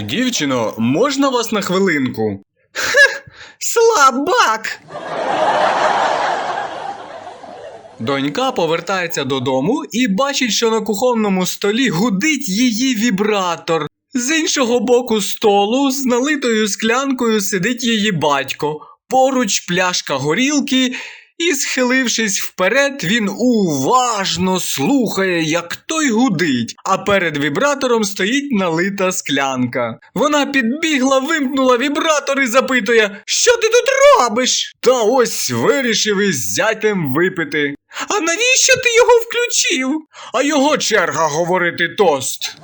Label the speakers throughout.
Speaker 1: Дівчино, можна вас на хвилинку?
Speaker 2: Слабак!
Speaker 1: Донька повертається додому і бачить, що на кухонному столі гудить її вібратор. З іншого боку столу з налитою склянкою сидить її батько. Поруч пляшка горілки, і, схилившись вперед, він уважно слухає, як той гудить, а перед вібратором стоїть налита склянка. Вона підбігла, вимкнула вібратор і запитує: Що ти тут робиш? Та ось вирішив із зятем випити. А навіщо ти його включив? А його черга говорити тост.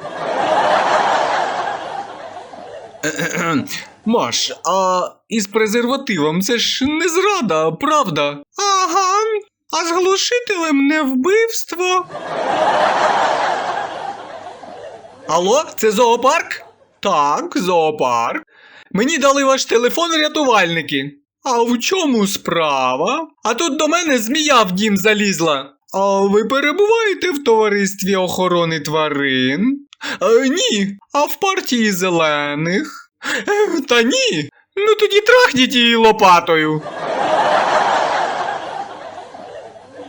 Speaker 1: Маш, а із презервативом це ж не зрада, правда? Ага. А з глушителем не вбивство. Алло, це зоопарк? Так, зоопарк. Мені дали ваш телефон рятувальники. А в чому справа? А тут до мене змія в дім залізла. А ви перебуваєте в товаристві охорони тварин? Е, ні, а в партії зелених? Е, Та ні. Ну тоді трахніть її лопатою.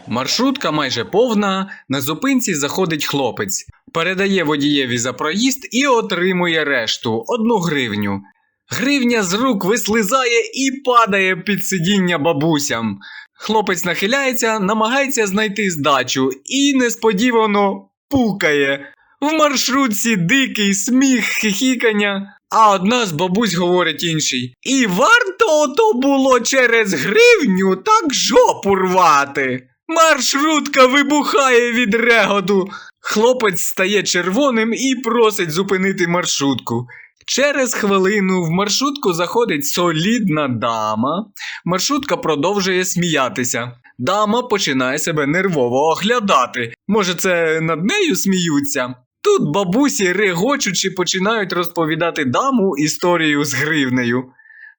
Speaker 1: Маршрутка майже повна, на зупинці заходить хлопець, передає водієві за проїзд і отримує решту одну гривню. Гривня з рук вислизає і падає під сидіння бабусям. Хлопець нахиляється, намагається знайти здачу і несподівано пукає. В маршрутці дикий сміх, хихікання. А одна з бабусь говорить іншій. І варто ото було через гривню так жопу рвати. Маршрутка вибухає від реготу. Хлопець стає червоним і просить зупинити маршрутку. Через хвилину в маршрутку заходить солідна дама. Маршрутка продовжує сміятися. Дама починає себе нервово оглядати. Може, це над нею сміються? Тут бабусі, регочучи, починають розповідати даму історію з гривнею.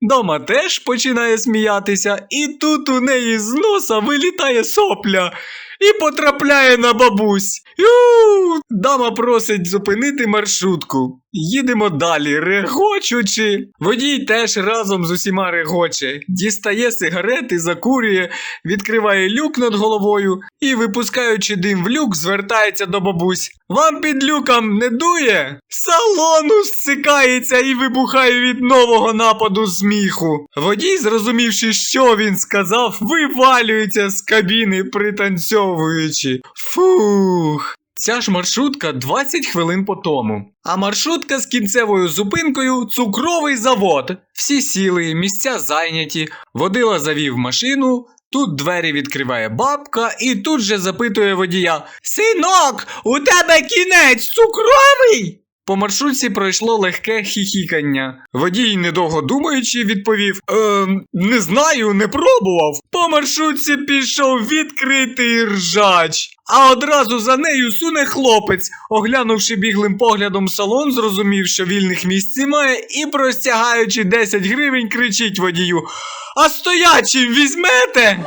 Speaker 1: Дома теж починає сміятися, і тут у неї з носа вилітає сопля і потрапляє на бабусь. Ю! Дама просить зупинити маршрутку. Їдемо далі, регочучи. Водій теж разом з усіма регоче, дістає сигарети, закурює, відкриває люк над головою і, випускаючи дим в люк, звертається до бабусь. Вам під люком не дує? Салон устикається і вибухає від нового нападу сміху. Водій, зрозумівши, що він сказав, вивалюється з кабіни, пританцьовуючи. Фух. Ця ж маршрутка 20 хвилин по тому. А маршрутка з кінцевою зупинкою цукровий завод. Всі сіли, місця зайняті. Водила завів машину. Тут двері відкриває бабка і тут же запитує водія: Синок, у тебе кінець цукровий? По маршрутці пройшло легке хіхікання. Водій, недовго думаючи, відповів: Ем, не знаю, не пробував. По маршрутці пішов відкритий ржач. А одразу за нею суне хлопець, оглянувши біглим поглядом салон, зрозумів, що вільних місць немає, і, простягаючи 10 гривень, кричить водію: А стоячим візьмете?